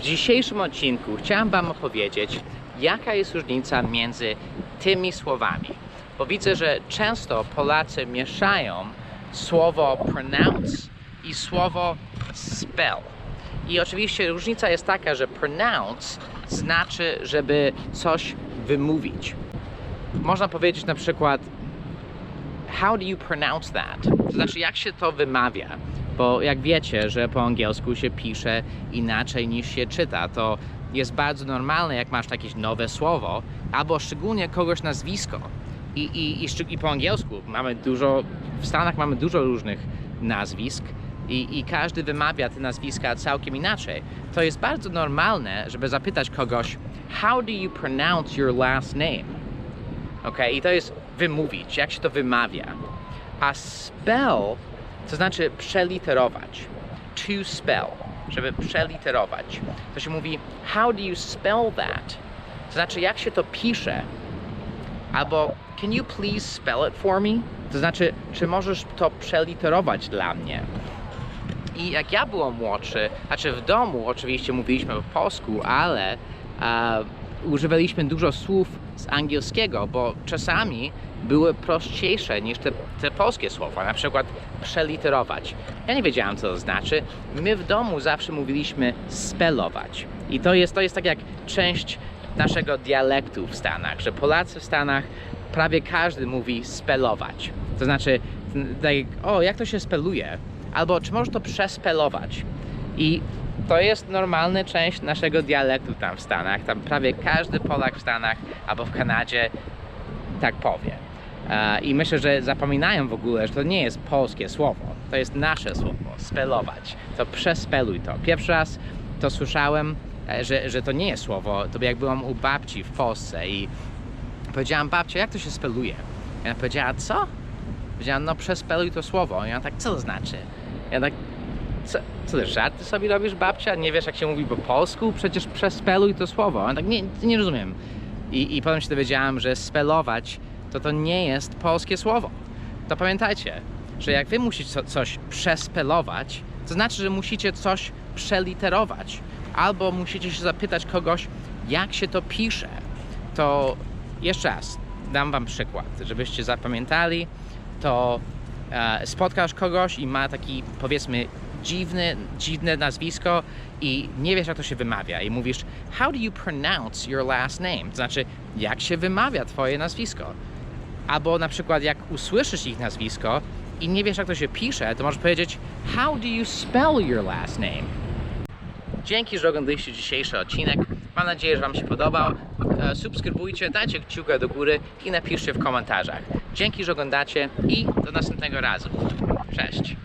W dzisiejszym odcinku chciałem Wam opowiedzieć, jaka jest różnica między tymi słowami. Bo widzę, że często Polacy mieszają słowo pronounce i słowo spell. I oczywiście różnica jest taka, że pronounce znaczy, żeby coś wymówić. Można powiedzieć na przykład how do you pronounce that? To znaczy, jak się to wymawia? Bo jak wiecie, że po angielsku się pisze inaczej niż się czyta, to jest bardzo normalne, jak masz jakieś nowe słowo, albo szczególnie kogoś nazwisko. I, i, i, I po angielsku mamy dużo, w Stanach mamy dużo różnych nazwisk i, i każdy wymawia te nazwiska całkiem inaczej. To jest bardzo normalne, żeby zapytać kogoś, how do you pronounce your last name? Ok, i to jest wymówić, jak się to wymawia. A spell to znaczy przeliterować. To spell, żeby przeliterować. To się mówi, how do you spell that? To znaczy, jak się to pisze. Albo, can you please spell it for me? To znaczy, czy możesz to przeliterować dla mnie? I jak ja byłem młodszy, znaczy w domu oczywiście mówiliśmy po polsku, ale e, używaliśmy dużo słów z angielskiego, bo czasami były prostsze niż te, te polskie słowa, na przykład przeliterować. Ja nie wiedziałem, co to znaczy. My w domu zawsze mówiliśmy spelować. I to jest, to jest tak jak część naszego dialektu w Stanach, że Polacy w Stanach prawie każdy mówi spelować. To znaczy, tak, o, jak to się speluje? Albo czy możesz to przespelować? I to jest normalna część naszego dialektu tam w Stanach. Tam prawie każdy Polak w Stanach albo w Kanadzie tak powie. E, I myślę, że zapominają w ogóle, że to nie jest polskie słowo. To jest nasze słowo, spelować. To przespeluj to. Pierwszy raz to słyszałem, e, że, że to nie jest słowo. To jak byłam u babci w Polsce i powiedziałam, babcia, jak to się speluje? I ona powiedziała, co? Powiedziałam, no przespeluj to słowo. I ona tak, co to znaczy? Ja tak, co, co ty żarty sobie robisz, babcia? Nie wiesz, jak się mówi po polsku? Przecież przespeluj to słowo. On tak, nie, nie rozumiem. I, I potem się dowiedziałam, że spelować to to nie jest polskie słowo. To pamiętajcie, że jak wy musicie co, coś przespelować, to znaczy, że musicie coś przeliterować. Albo musicie się zapytać kogoś, jak się to pisze. To jeszcze raz, dam wam przykład, żebyście zapamiętali. To e, spotkasz kogoś i ma taki powiedzmy dziwny, dziwne nazwisko i nie wiesz jak to się wymawia i mówisz how do you pronounce your last name? To znaczy jak się wymawia twoje nazwisko? Albo na przykład jak usłyszysz ich nazwisko i nie wiesz jak to się pisze, to możesz powiedzieć how do you spell your last name? Dzięki, że oglądaliście dzisiejszy odcinek. Mam nadzieję, że Wam się podobał. E, Subskrybujcie, dajcie kciuka do góry i napiszcie w komentarzach. Dzięki, że oglądacie i do następnego razu. Cześć!